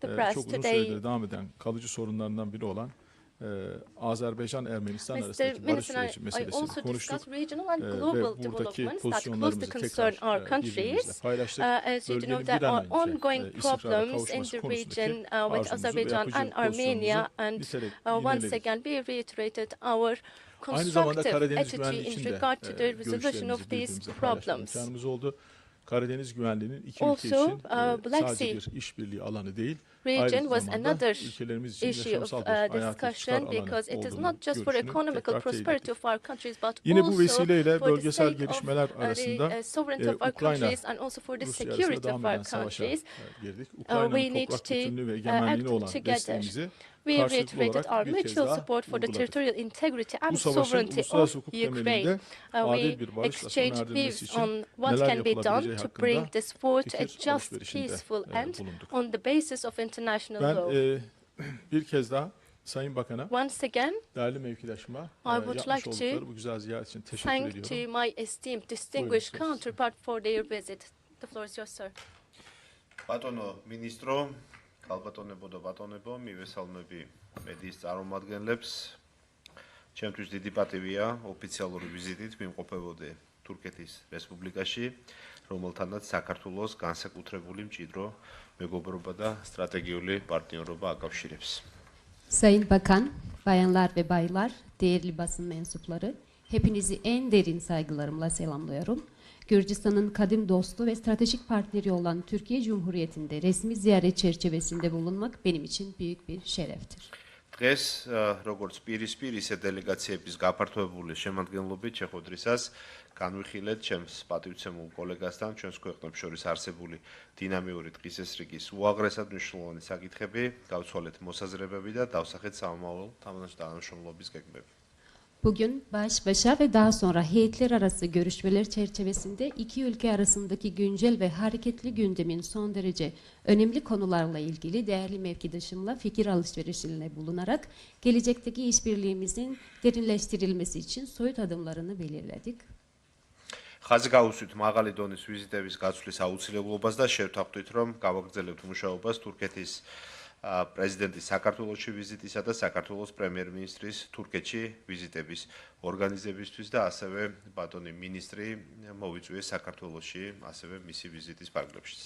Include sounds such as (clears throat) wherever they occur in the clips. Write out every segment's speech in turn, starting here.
the e, press, çok uzun today süredir devam eden kalıcı sorunlarından biri olan e, Azerbaycan-Ermenistan arasındaki barış süreci meselesini also konuştuk. discussed regional and E, ve global buradaki developments that closely pozisyonlarımızı tekrar our e, birbirimizle countries. paylaştık. Uh, Bölgenin bir an önce, ongoing e, istikrara problems in kavuşması the konusundaki region uh, with arzumuzu ve Azerbaijan yapıcı and Armenia, pozisyonumuzu and nitelik- uh, once yineledik. again we reiterated our Aynı zamanda constructive Karadeniz attitude güvenliği in için de regard to e, the resolution görüşlerimizi of these birbirimizle paylaşma problems. imkanımız oldu. Karadeniz güvenliğinin iki ülke Also, için uh, Black sadece Sea. bir işbirliği alanı değil, Region aynı was zamanda another ülkelerimiz için issue of yaşamsal bir uh, hayati çıkar discussion alanı because it is olduğunu not just for görüşünü economical tekrar teyit prosperity ettik. of our countries but Yine bu also vesileyle for the bölgesel sake of gelişmeler uh, the arasında uh, sovereignty e, of our Ukrayna, countries and also for the Rusya arasında security devam of eden our savaşa e, countries. girdik. we Ukrayna'nın need toprak to, bütünlüğü ve uh, egemenliğine act olan together. desteğimizi We karşılıklı reiterated olarak our bir kez mutual daha support for the vurguladık. territorial integrity Bu and savaşın sovereignty uluslararası of hukuk Ukraine. temelinde Uh, adil we bir barışla sona exchange erdirilmesi views için on what neler can be done yapılabileceği to bring hakkında this war to a fikir just, alışverişinde peaceful e, end bulunduk. on the basis of international Ben law. e, (clears throat) bir kez daha Sayın Bakan'a, Once again, değerli mevkidaşıma e, would yapmış like to oldukları bu güzel ziyaret için teşekkür thank ediyorum. to my esteemed, distinguished söz. counterpart for their visit. The floor is yours, sir. ბატონო მინისტრო, ქალბატონებო და ბატონებო, მივესალმები მედიის წარმომადგენლებს. ჩემთვის დიდი პატივია ოფიციალური ვიზიტით მიმყოფებოდე თურქეთის რესპუბლიკაში, რომელთანაც საქართველოს განსაკუთრებული მჭიდრო მეგობრობა და სტრატეგიული პარტნიორობა აკავშირებს. Sayın Bakan, bayanlar ve baylar, değerli basın mensupları, hepinizi en derin saygılarımla selamlıyorum. Gürcistan'ın kadim dostu ve stratejik partneri olan Türkiye Cumhuriyeti'nde resmi ziyaret çerçevesinde bulunmak benim için büyük bir şereftir. დღეს როგორც პირისპիր ისე დელეგაციების გაფართოებული შემადგენლობით შეხვედრისას განვიხილეთ ჩემს პატივცემულ კოლეგასთან ჩვენს ქვეყნებს შორის არსებული დინამიური დღის ეს რიგის უაღრესად მნიშვნელოვანი საკითხები, გავცვალეთ მოსაზრებები და დავსახეთ სამომავლო თანამშრომლობის გეგმები. Bugün baş başa ve daha sonra heyetler arası görüşmeler çerçevesinde iki ülke arasındaki güncel ve hareketli gündemin son derece önemli konularla ilgili değerli mevkidaşımla fikir alışverişinde bulunarak gelecekteki işbirliğimizin derinleştirilmesi için soyut adımlarını belirledik. ხაზი გაუსვით მაღალი დონის ვიზიტების გაცვლის აუცილებლობას და შევთანხმდით, რომ გავაგრძელებთ მუშაობას თურქეთის ა, პრეზიდენტის საქართველოსში ვიზიტისა და საქართველოს პრემიერ-მინისტრის თურქეთში ვიზიტების ორგანიზებისთვის და ასევე ბატონი მინისტრი მოვიწვიეს საქართველოსში ასევე მისი ვიზიტის ფარგლებშიც.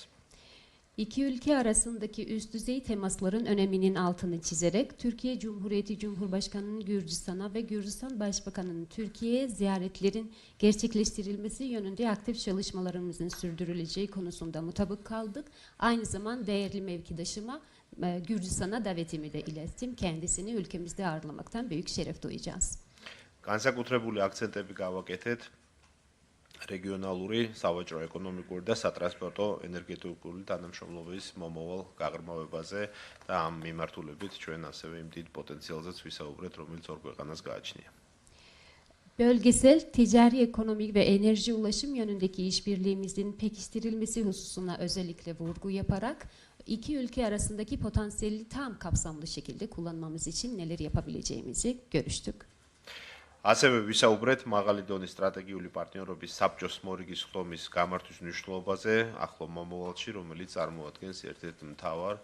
İki ülke arasındaki üst düzey temasların öneminin altını çizerek Türkiye Cumhuriyeti Cumhurbaşkanı'nın Gürcistan'a ve Gürcistan Başbakanı'nın Türkiye'ye ziyaretlerin gerçekleştirilmesi yönünde aktif çalışmalarımızın sürdürüleceği konusunda mutabık kaldık. Aynı zaman değerli mevkidaşıma e, Gürcistan'a davetimi de ilettim. Kendisini ülkemizde ağırlamaktan büyük şeref duyacağız. განსაკუთრებული აქცენტები გავაკეთეთ რეგიონალური, სავაჭრო, ეკონომიკური და სატრანსპორტო ენერგეტიკული თანამშრომლობის მომავალ გაღრმავებაზე და ამ მიმართულებით ჩვენ ასევე იმ დიდ პოტენციალზეც ვისაუბრეთ, რომელიც ორ ქვეყანას გააჩნია. Bölgesel, ticari, ekonomik ve enerji ulaşım yönündeki işbirliğimizin pekiştirilmesi hususuna özellikle vurgu yaparak iki ülke arasındaki potansiyeli tam kapsamlı şekilde kullanmamız için neler yapabileceğimizi görüştük. ასევე ვისაუბრეთ მაღალი დონის სტრატეგიული პარტნიორობის საბჭოს მორიგის ხდომის გამართვის მნიშვნელობაზე ახლო მომავალში, რომელიც წარმოადგენს ერთ-ერთ მთავარ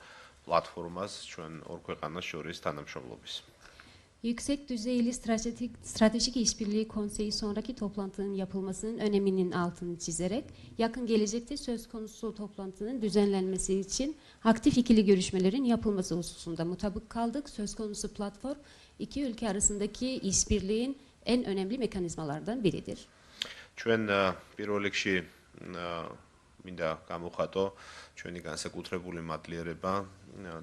პლატფორმას ჩვენ ორ ქვეყანას შორის თანამშრომლობის. Yüksek düzeyli stratejik, stratejik işbirliği konseyi sonraki toplantının yapılmasının öneminin altını çizerek yakın gelecekte söz konusu toplantının düzenlenmesi için aktif ikili görüşmelerin yapılması hususunda mutabık kaldık. Söz konusu platform iki ülke arasındaki işbirliğin en önemli mekanizmalardan biridir. ჩვენ ა, პირველ რიგში ა, მინდა გამოვხატო ჩვენი განსაკუთრებული მადლიერება ა,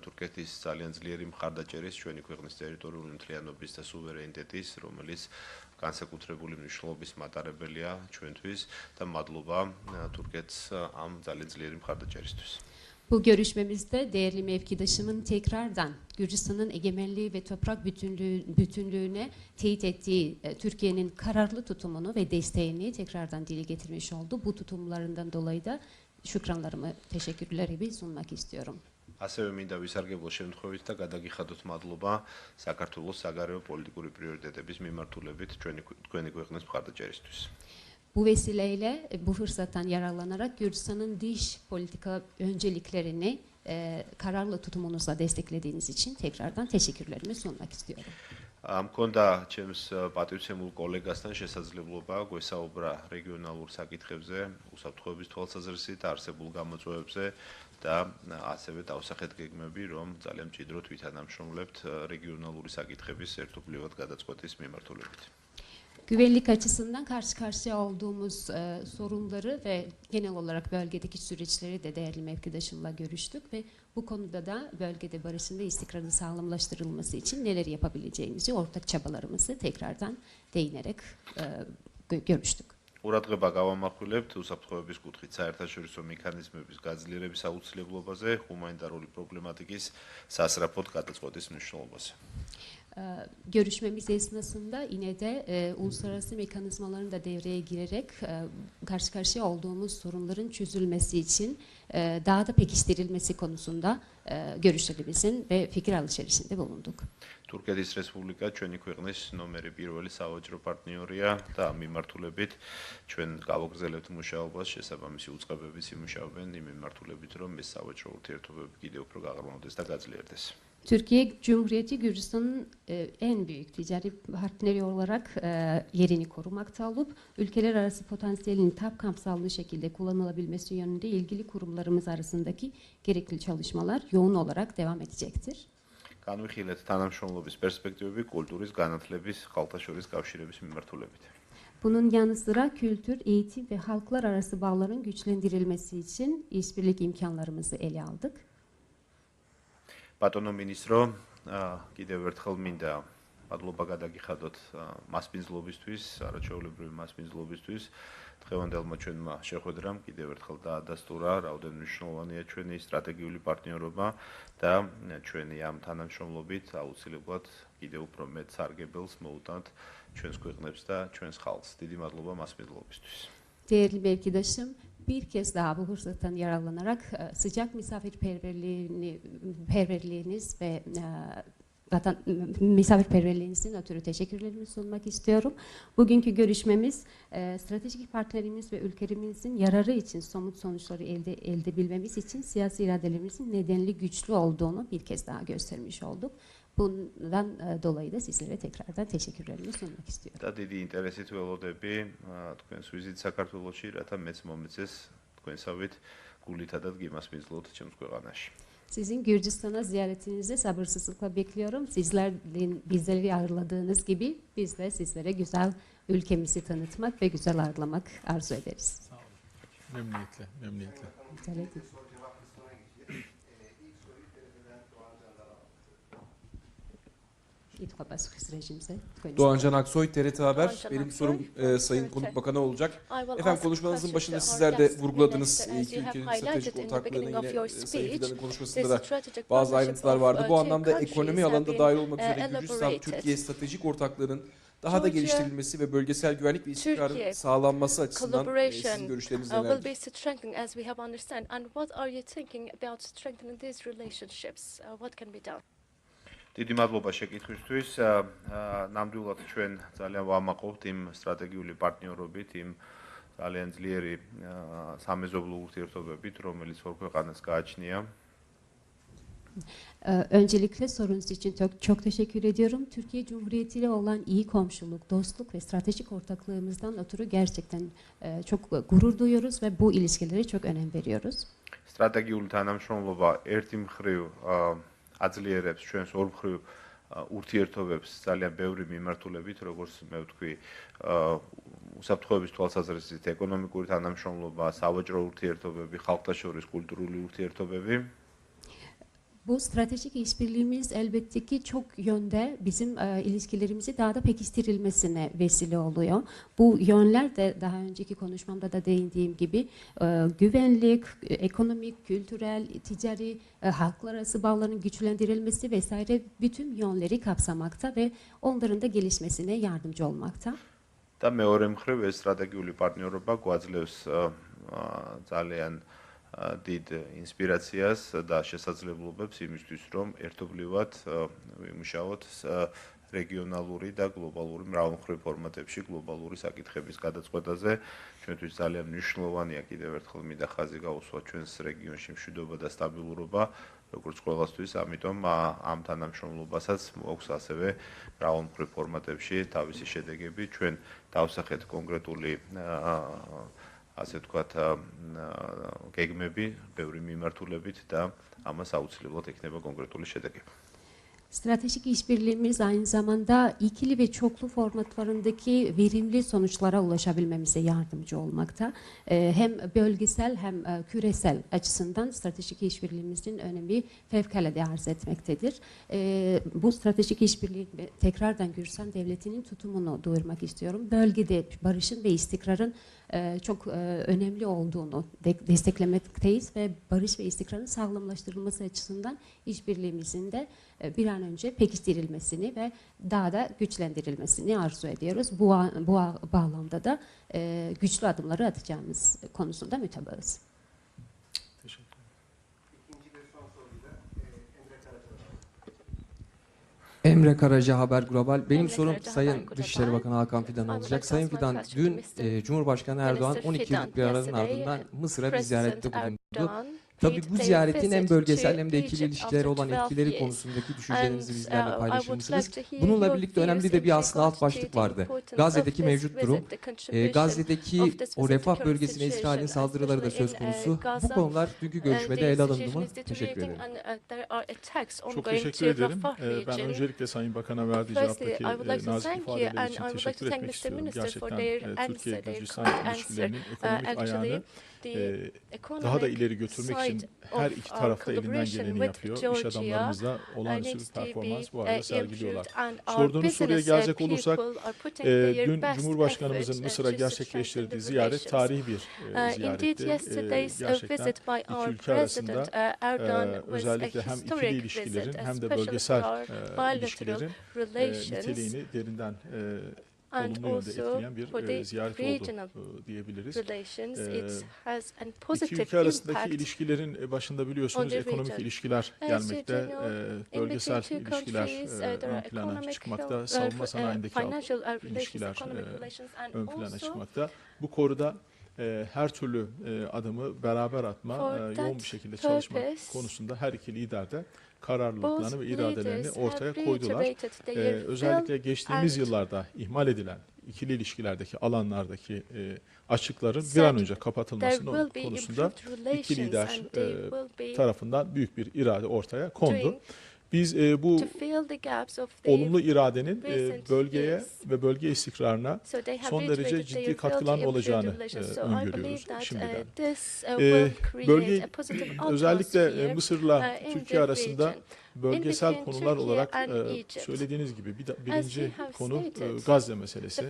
თურქეთის ძალიან ძლიერი მხარდაჭერის ჩვენი ქვეყნის ტერიტორიული მთლიანობის და სუვერენიტეტის, რომელიც განსაკუთრებული მნიშვნელობის მატარებელია ჩვენთვის და მადლობა ა, თურქეთს ა, ამ ძალიან ძლიერი მხარდაჭერისთვის. Bu görüşmemizde değerli mevkidaşımın tekrardan Gürcistan'ın egemenliği ve toprak bütünlüğü, bütünlüğüne teyit ettiği e, Türkiye'nin kararlı tutumunu ve desteğini tekrardan dile getirmiş oldu. Bu tutumlarından dolayı da şükranlarımı, teşekkürlerimi sunmak istiyorum. ასევე მინდა ვისარგებლო შემთხვევით და გადაგიხადოთ მადლობა საქართველოს საგარეო პოლიტიკური პრიორიტეტების მიმართულებით ჩვენი თქვენი ქვეყნის მხარდაჭერისთვის. Bu vesileyle e, bu fırsattan yararlanarak Gürcistan'ın dış politika önceliklerini e, kararlı tutumunuza desteklediğiniz için tekrardan teşekkürlerimi sunmak istiyorum. მქონდა ჩემს ა, პატივცემულ კოლეგასთან შესაძლებლობა გვესაუბრა რეგიონალურ საკითხებზე, უსაფრთხოების თვალსაზრისით არსებულ გამოწვევებზე და ასევე დავსახეთ გეგმები, რომ ძალიან მჭიდროდ ვითანამშრომლებთ რეგიონალური საკითხების ერთობლივად გადაწყვეტის მიმართულებით. Güvenlik açısından karşı karşıya olduğumuz e, sorunları ve genel olarak bölgedeki süreçleri de değerli mevkidaşımla görüştük ve bu konuda da bölgede barışın ve istikrarın sağlamlaştırılması için neler yapabileceğimizi, ortak çabalarımızı tekrardan değinerek e, gö- görüştük. ყურადღება გავამახვილებთ უსაფრთხოების კუთხით საერთაშორისო მექანიზმების გაძლიერების აუცილებლობაზე, ჰუმანიტარული პრობლემატიკის სასწრაფოდ გადაწყვეტის მნიშვნელობაზე. Ee, görüşmemiz esnasında yine de e, uluslararası mekanizmaların da devreye girerek e, karşı karşıya olduğumuz sorunların çözülmesi için e, daha da pekiştirilmesi konusunda e, görüşlerimizin ve fikir alışverişinde bulunduk. თურქეთის რესპუბლიკა ჩვენი ქვეყნის ნომერი პირველი სავაჭრო პარტნიორია და ამ მიმართულებით ჩვენ გავაგრძელებთ მუშაობას შესაბამისი უწყებებიც იმუშავებენ იმ მიმართულებით რომ ეს სავაჭრო ურთიერთობები კიდევ უფრო გაღრმავდეს და გაძლიერდეს. Türkiye Cumhuriyeti Gürcistan'ın e, en büyük ticari partneri olarak e, yerini korumakta olup ülkeler arası potansiyelin tam kapsamlı şekilde kullanılabilmesi yönünde ilgili kurumlarımız arasındaki gerekli çalışmalar yoğun olarak devam edecektir. განვიხილეთ თანამშრომლობის პერსპექტივები კულტურის განათლების ხალხთა შორის კავშირების მიმართულებით. Bunun yanı sıra kültür, eğitim ve halklar arası bağların güçlendirilmesi için işbirlik imkanlarımızı ele aldık. ბატონო მინისტრო, კიდევ ერთხელ მინდა მადლობა გადაგიხადოთ მასპინძლობისთვის, არაჩვეულებრივი მასპინძლობისთვის. დღევანდელმა ჩვენმა შეხვედრამ კიდევ ერთხელ დაადასტურა, რაოდენ მნიშვნელოვანია ჩვენი სტრატეგიული პარტნიორობა და ჩვენი ამ თანამშრომლობით აუცილებლად კიდევ უფრო მეტ სარგებელს მოუტანთ ჩვენს ქვეყნებს და ჩვენს ხალხს. დიდი მადლობა მასპინძლობისთვის. Değerli mevkidaşım, bir kez daha bu fırsattan yararlanarak e, sıcak misafirperverliğini, perverliğiniz ve e, vatan, misafirperverliğinizin ötürü teşekkürlerimi sunmak istiyorum. Bugünkü görüşmemiz e, stratejik partnerimiz ve ülkemizin yararı için somut sonuçları elde elde bilmemiz için siyasi iradelerimizin nedenli güçlü olduğunu bir kez daha göstermiş olduk. Bundan e, dolayı da sizlere tekrardan teşekkürlerimi sunmak istiyorum. და დიდი ინტერესით ველოდები აა, თქვენს ვიზიტ საქართველოში, რათა მეც მომეწეს თქვენსავით გულით და დგიმას მიზლოთ ჩემს ქვეყანაში. Sizin Gürcistan'a ziyaretinizi sabırsızlıkla bekliyorum. Sizlerin bizleri ağırladığınız gibi biz de sizlere güzel ülkemizi tanıtmak ve güzel ağırlamak arzu ederiz. Sağ olun. Memnuniyetle, memnuniyetle. Rica ederim. Doğancan Aksoy, TRT Haber. Doğancan Benim Aksoy, sorum e, Sayın TRT. Konuk Bakan'a olacak. Efendim konuşmanızın başında sizler de vurguladınız. İki have ülkenin stratejik ortaklığını yine e, Sayın Fidan'ın konuşmasında da bazı ayrıntılar vardı. Bu anlamda ekonomi alanında dahil olmak uh, üzere Gürcistan. Türkiye stratejik ortaklığının daha da geliştirilmesi ve bölgesel güvenlik ve istikrarın Türkiye, sağlanması açısından e, sizin görüşleriniz uh, will nelerdir? be strengthened as we have understand. And what are you thinking about strengthening these relationships? Uh, what can be done? დიდი მადლობა შეკითხვისთვის. აა, აა, ნამდვილად ჩვენ ძალიან ვამაყობთ იმ სტრატეგიული პარტნიორობით, იმ ძალიან ძლიერი აა, სამეზობლო ურთიერთობებით, რომელიც ორ ქვეყანას გააჩნია. Ee, Öncelikle sorunuz için çok, çok teşekkür ediyorum. Türkiye Cumhuriyeti ile olan iyi komşuluk, dostluk ve stratejik ortaklığımızdan ötürü gerçekten e, çok gurur duyuyoruz ve bu ilişkilere çok önem veriyoruz. სტრატეგიული თანამშრომლობა ერთი მხრივ აა, აძლიერებს ჩვენს ორ მხრივ აა, ურთიერთობებს ძალიან ბევრი მიმართულებით, როგორც მე ვთქვი, უსაფრთხოების თვალსაზრისით ეკონომიკური თანამშრომლობა, სავაჭრო ურთიერთობები, ხალხთა შორის კულტურული ურთიერთობები. Bu stratejik işbirliğimiz elbette ki çok yönde bizim e, ilişkilerimizi daha da pekiştirilmesine vesile oluyor. Bu yönler de daha önceki konuşmamda da değindiğim gibi e, güvenlik, e, ekonomik, kültürel, ticari, e, halklar arası bağların güçlendirilmesi vesaire bütün yönleri kapsamakta ve onların da gelişmesine yardımcı olmakta. და მეორე მხრივ ეს სტრატეგიული პარტნიორობა გვაძლევს ა, ა, ძალიან ა, დიდ ინსპირაციას და შესაძლებლობებს იმისთვის, რომ ერთობლივად ვიმუშაოთ რეგიონალური და გლობალური მრავალმხრივ ფორმატებში გლობალური საკითხების გადაწყვეტაზე. ჩვენთვის ძალიან მნიშვნელოვანია კიდევ ერთხელ მინდა ხაზი გაუსვა ჩვენს რეგიონში მშვიდობა და სტაბილურობა როგორც ყველასთვის ამიტომ ამ თანამშრომლობასაც მოაქვს ასევე მრავალმხრივ ფორმატებში თავისი შედეგები. ჩვენ დავსახეთ კონკრეტული აა, ასე ვთქვათ აა, აა, გეგმები ბევრი მიმართულებით და ამას აუცილებლად ექნება კონკრეტული შედეგები Stratejik işbirliğimiz aynı zamanda ikili ve çoklu formatlarındaki verimli sonuçlara ulaşabilmemize yardımcı olmakta. Ee, hem bölgesel hem e, küresel açısından stratejik işbirliğimizin önemi fevkalade arz etmektedir. Ee, bu stratejik işbirliği ve tekrardan Gürcistan Devleti'nin tutumunu duyurmak istiyorum. Bölgede barışın ve istikrarın e, çok e, önemli olduğunu de- desteklemekteyiz ve barış ve istikrarın sağlamlaştırılması açısından işbirliğimizin de e, bir an önce pekiştirilmesini ve daha da güçlendirilmesini arzu ediyoruz. Bu, bu bağlamda da güçlü adımları atacağımız konusunda mütebaız. Teşekkür ederim. İkinci bir son soruyla e, Emre Karaca. Haber Global. Benim Emre sorum Karaca Sayın Haber Global. Dışişleri Bakanı Hakan Fidan I would olacak. Sayın Fidan dün e, Cumhurbaşkanı Erdoğan Minister 12 Fidan, yıllık bir aranın ardından Mısır'a bir ziyarette bulundu. Tabii bu ziyaretin hem bölgesel to hem de ikili after olan 12 etkileri konusundaki düşüncelerinizi bizlerle uh, I would paylaşır like to hear Bununla birlikte önemli de bir aslında alt başlık vardı. Gazze'deki mevcut durum, E, Gazze'deki o refah bölgesine İsrail'in saldırıları da söz uh, konusu. Bu konular dünkü Uh, görüşmede ele alındı mı? Teşekkür ederim. Çok teşekkür ederim. Ee, Ben öncelikle Sayın Bakan'a verdiği cevaptaki e, nazik ifadeler için I would like to teşekkür thank etmek istiyorum. Minister for Gerçekten their e, answer, Türkiye their Gürcistan kind answer. ilişkilerinin ekonomik actually, ayağını e, economic daha da ileri götürmek için her iki our taraf da elinden geleni yapıyor. İş Georgia, adamlarımız da uh, olağanüstü bir performans bu be, arada uh, sergiliyorlar. Sorduğunuz soruya uh, gelecek olursak, E, dün Cumhurbaşkanımızın uh, Mısır'a gerçekleştirdiği ziyaret tarihi bir e, Uh, ziyaretti. E, uh, gerçekten iki ülke arasında uh, e, özellikle hem ikili ilişkilerin hem de bölgesel e, ilişkilerin e, niteliğini derinden e, and olumlu yönde also etkileyen bir e, ziyaret oldu e, diyebiliriz. relations. It has an İki positive ülke arasındaki ilişkilerin e, başında biliyorsunuz ekonomik region. ilişkiler gelmekte, e, bölgesel ilişkiler e, ön plana çıkmakta, savunma sanayindeki ilişkiler economic e, relations, and ön plana çıkmakta. Bu konuda e, her türlü e, adımı beraber atma, e, yoğun bir şekilde çalışma konusunda her iki lider de kararlılıklarını ve iradelerini ortaya koydular. Ee, özellikle geçtiğimiz yıllarda ihmal edilen ikili ilişkilerdeki alanlardaki e, açıkların bir an önce there kapatılması will be konusunda relations lider, e, tarafından büyük bir irade ortaya kondu. Biz e, bu olumlu iradenin e, bölgeye ve bölge istikrarına son derece ciddi katkıların olacağını, e, öngörüyoruz that, şimdiden. uh, uh, E, bölge (clears throat) özellikle e, Mısır'la uh, Türkiye arasında. Bölgesel konular olarak e, söylediğiniz gibi bir, birinci konu e, Gazze meselesi.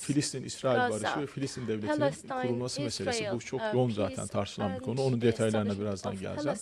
Filistin-İsrail barışı ve Filistin devletinin kurulması meselesi. Bu çok uh, yoğun peace zaten tartışılan bir konu. Onun detaylarına birazdan geleceğim.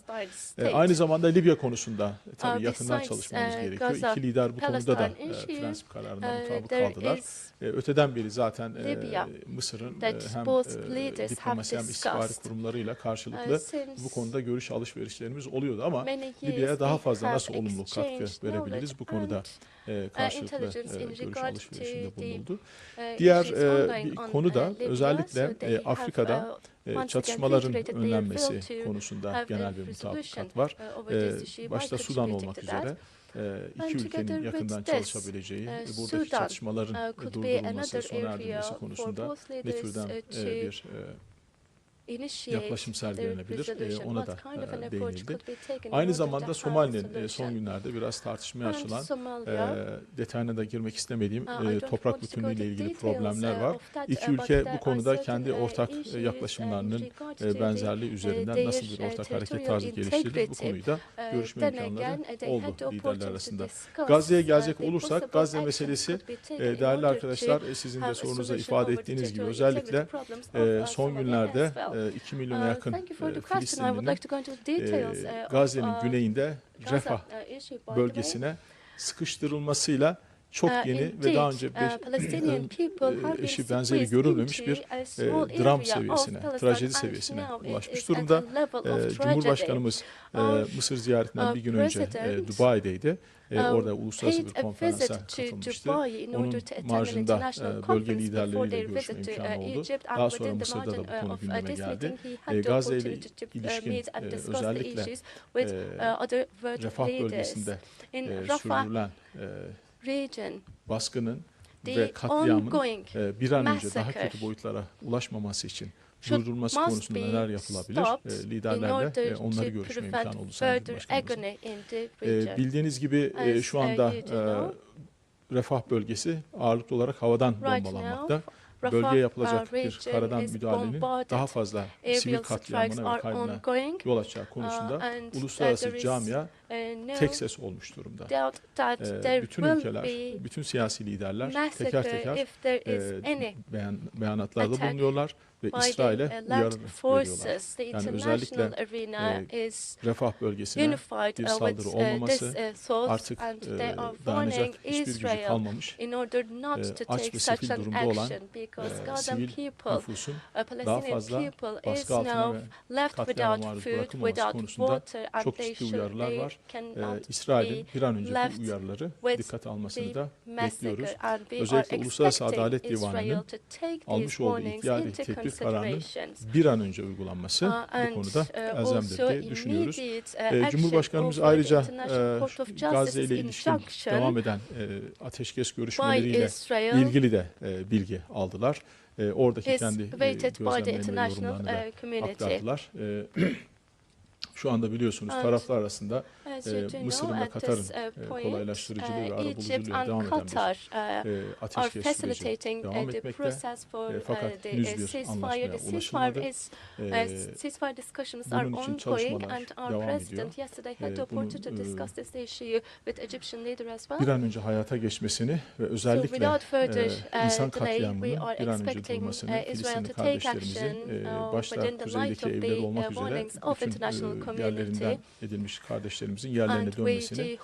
E, aynı zamanda Libya konusunda tabii Uh, yakından besides, çalışmamız uh, gerekiyor. İki lider bu konuda da e, prensip kararına Uh, mutabık kaldılar. E, öteden beri zaten e, Mısır'ın e, hem e, diplomasi hem istihbari kurumlarıyla uh, karşılıklı bu konuda görüş alışverişlerimiz oluyordu ama Libya'ya daha fazla nasıl olumlu katkı verebiliriz bu konuda and, e, karşılıklı e, görüş alışverişinde bulunuldu. uh, Diğer e, bir on, konu da Libya. özellikle e, Afrika'da e, çatışmaların önlenmesi konusunda genel bir mutabakat var. E, başta Sudan olmak üzere e, iki ülkenin yakından çalışabileceği, e, buradaki çatışmaların e, durdurulması, sona erdirilmesi konusunda ne türden e, bir e, yaklaşım sergilenebilir, e, resolution. ona da e, değinildi. Aynı zamanda Somali'nin e, son günlerde biraz tartışmaya açılan e, detayına da girmek istemediğim e, toprak bütünlüğüyle into ilgili problemler uh, var. İki uh, ülke bu konuda kendi uh, ortak e, yaklaşımlarının e, benzerliği üzerinden nasıl bir ortak hareket tarzı geliştirilir bu konuyu da görüşme imkanları oldu liderler arasında. Gazze'ye gelecek olursak Gazze meselesi e, değerli arkadaşlar e, sizin de have a sorunuzda solution ifade ettiğiniz gibi özellikle e, son günlerde e, 2 milyona Uh, yakın Filistinlinin e, uh, Gazze'nin uh, güneyinde Refah uh, bölgesine sıkıştırılmasıyla çok Uh, yeni indeed, ve daha önce uh, beş- Palestinian people e, eşi benzeri görülmemiş bir e, dram seviyesine, trajedi seviyesine ulaşmış durumda. E. Cumhurbaşkanımız e, Mısır ziyaretinden bir gün önce e, Dubai'deydi. E, uh, orada uluslararası bir konferansa katılmıştı. Onun marjında e, bölge liderleriyle görüşme to imkanı uh, oldu. Daha sonra Mısır'da da bu konu uh, uh, gündeme geldi. E, Gazze ile uh, ilişkin, e, özellikle, e, uh, refah bölgesinde e, sürdürülen e, region, baskının the ve katliamın ongoing e, bir an önce daha massacre kötü boyutlara ulaşmaması için should- durdurulması must konusunda be neler yapılabilir? stopped E, in liderlerle order e, onları to görüşme prevent imkanı oldu Sayın further Cumhurbaşkanımızın. agony in the E, bildiğiniz gibi e, As, şu uh, anda you do e, refah bölgesi ağırlıklı olarak havadan Right bombalanmakta. Bölgeye yapılacak uh, bir region karadan is müdahalenin bombarded. daha fazla sivil Aerial strikes katliamına ve are kaybına ongoing. yol açacağı konusunda Uh, and, uh, uluslararası there is, camia tek ses olmuş durumda. E, there bütün ülkeler, bütün siyasi liderler teker teker e, beyan, beyanatlarda bulunuyorlar ve İsrail'e the uyarı veriyorlar. forces. The Yani özellikle, arena e, is Refah bölgesine unified bir saldırı uh, olmaması, uh, artık e, dayanacak hiçbir gücü Israel kalmamış. in order e, not to aç take ve such sefil an durumda olan, action because e, sivil people, Nüfusun uh, daha Palestinian fazla people is baskı altına now ve left katliama without maruz food, bırakılmaması without konusunda çok ciddi uyarılar var. E, cannot İsrail'in bir an önce left bu uyarıları dikkate almasını da bekliyoruz. Özellikle Uluslararası Adalet Divanı'nın almış olduğu into tedbir kararının bir an önce uygulanması Uh, bu konuda uh, elzemdir diye düşünüyoruz. uh, E, action Cumhurbaşkanımız ayrıca e, Gazze ile ilişkin devam eden e, ateşkes görüşmeleriyle ilgili de e, bilgi aldılar. E, oradaki kendi e, gözlemlerini yorumlarını da aktardılar. E, (clears throat) şu anda biliyorsunuz And taraflar arasında As e, Mısır'ın ve at Katar'ın e, point, kolaylaştırıcılığı ve uh, arabuluculuğuyla Egypt devam eden Qatar bir e, are ateşkes süreci devam the etmekte. E, fakat henüz bir anlaşmaya ulaşılmadı. E, ceasefire discussions are bunun için ongoing, çalışmalar and our devam president ediyor. yesterday had E, bunun, e, discuss this issue with Egyptian leader as well. bir an önce hayata geçmesini ve özellikle e, insan katliamının bir an önce durmasını Filistinli kardeşlerimizin e, uh, başta within the light kuzeydeki of evleri the olmak uh, üzere bütün e. yerlerinden edilmiş kardeşlerimizin yerlerine dönmesini e,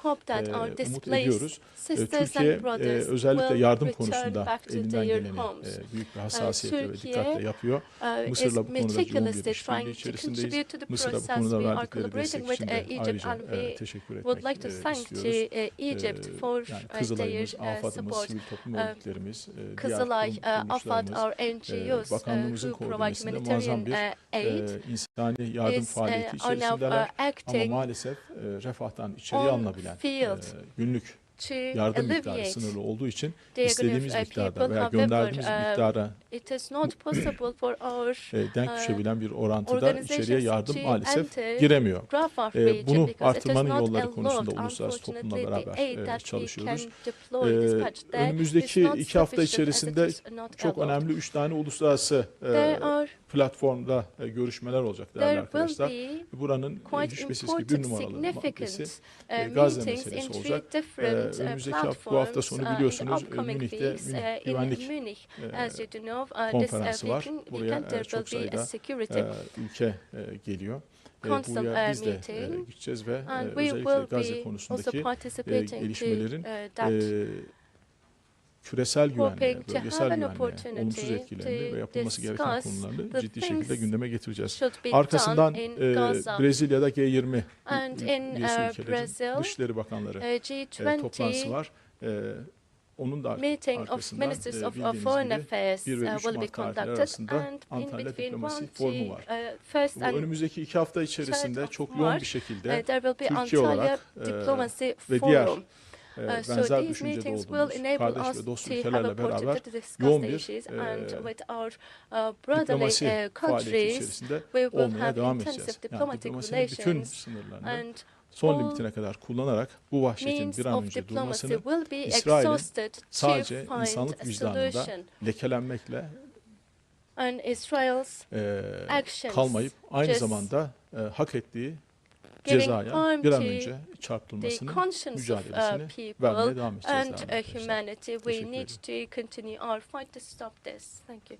umut ediyoruz. Türkiye e, özellikle yardım konusunda elinden geleni e, büyük bir hassasiyetle ve dikkatle yapıyor. uh, Mısır'la bu konuda yoğun bir işbirliği içerisindeyiz. Mısır'a bu konuda verdikleri destek için uh, de ayrıca e, teşekkür etmek e, istiyoruz. uh, E, yani uh, Kızılay'ımız, uh, AFAD'ımız, sivil toplum Uh, örgütlerimiz, diğer Kızılay, uh, AFAD, our NGOs uh, bakanlığımızın humanitarian muazzam bir, uh, insani yardım uh, faaliyeti are içerisindeler. uh, Ama maalesef e, refahtan içeriye alınabilen field günlük yardım miktarı sınırlı olduğu için istediğimiz uh, miktarda veya gönderdiğimiz uh, miktara (coughs) e, denk uh, düşebilen bir orantıda içeriye yardım maalesef giremiyor. E, bunu artırmanın yolları konusunda uluslararası toplumla beraber e, çalışıyoruz. önümüzdeki iki hafta içerisinde çok önemli üç tane uluslararası platformda e, görüşmeler olacak değerli arkadaşlar. be Buranın e, düşmesiz gibi bir numaralı maddesi e, uh, Gazze meselesi olacak. Different uh, önümüzdeki hafta, bu hafta sonu uh, biliyorsunuz e, Münih'te Münih uh, Güvenlik e, uh, uh, konferansı var. Buraya, e, çok sayıda security e, ülke e, geliyor. E, buraya e, biz de e, gideceğiz ve e, özellikle Gazze konusundaki to gelişmelerin uh, that e, küresel güvenliğe, bölgesel güvenliğe, olumsuz etkilerini ve yapılması gereken konularını ciddi şekilde gündeme getireceğiz. Arkasından e, Gaza. Brezilya'da G20 And ü- in, üyesi uh, ülkelerin Dışişleri Bakanları Uh, e, toplantısı G20 var. E, onun da meeting of ministers e, of, foreign affairs uh, will be conducted and in between one first and önümüzdeki iki hafta içerisinde çok yoğun bir şekilde Türkiye olarak, e, ve diğer E, Uh, so benzer these düşüncede meetings will olduğumuz enable kardeş us ve dost ülkelerle beraber yoğun bir, issues e, and with our uh, brotherly diplomasi uh, faaliyeti countries içerisinde we will olmaya have devam intensive edeceğiz. Yani diplomatic diplomasinin bütün relations sınırlarını and son limitine kadar kullanarak bu vahşetin bir an önce durmasını İsrail'in sadece insanlık vicdanında lekelenmekle And Israel's e, kalmayıp aynı zamanda e, hak ettiği cezaya bir an önce çarptırılmasını mücadelesini uh, vermeye devam edeceğiz. and humanity. We need to continue our fight to stop this. Thank you.